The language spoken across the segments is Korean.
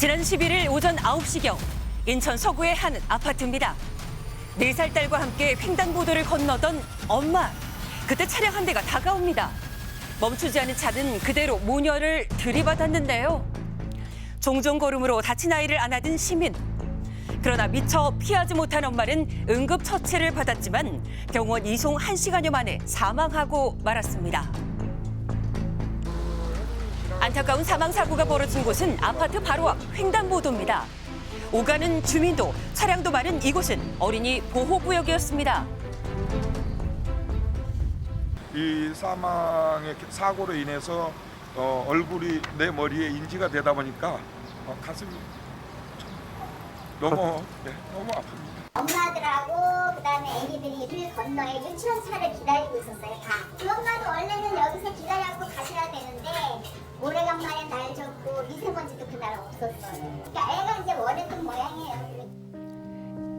지난 11일 오전 9시경 인천 서구의 한 아파트입니다. 네살 딸과 함께 횡단보도를 건너던 엄마. 그때 차량 한 대가 다가옵니다. 멈추지 않은 차는 그대로 모녀를 들이받았는데요. 종종 걸음으로 다친 아이를 안아든 시민. 그러나 미처 피하지 못한 엄마는 응급 처치를 받았지만 병원 이송 1시간여 만에 사망하고 말았습니다. 안타까운 사망 사고가 벌어진 곳은 아파트 바로 앞 횡단보도입니다. 오가는 주민도 차량도 많은 이곳은 어린이 보호구역이었습니다. 이 사망의 사고로 인해서 어, 얼굴이 내 머리에 인지가 되다 보니까 어, 가슴이 참 너무 네, 너무 아픕니다. 엄마들하고 그다음에 애기들이 건너에 유치원 차를 기다리고 있었어요 미세먼지도 그날 없었어요. 그러니까 애가 이제 원했던 모양이에요.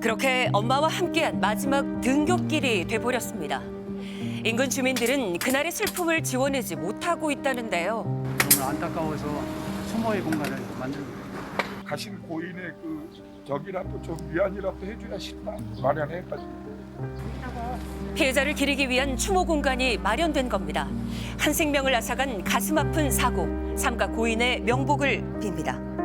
그렇게 엄마와 함께한 마지막 등굣길이 돼버렸습니다. 인근 주민들은 그날의 슬픔을 지워내지 못하고 있다는데요. 정말 안타까워서 추모의 공간을 만들고 가신 고인의 그 적이라도 좀 위안이라도 해줘야 싶다 마련해가지고. 피해자를 기리기 위한 추모 공간이 마련된 겁니다. 한 생명을 앗아간 가슴 아픈 사고, 삼가 고인의 명복을 빕니다.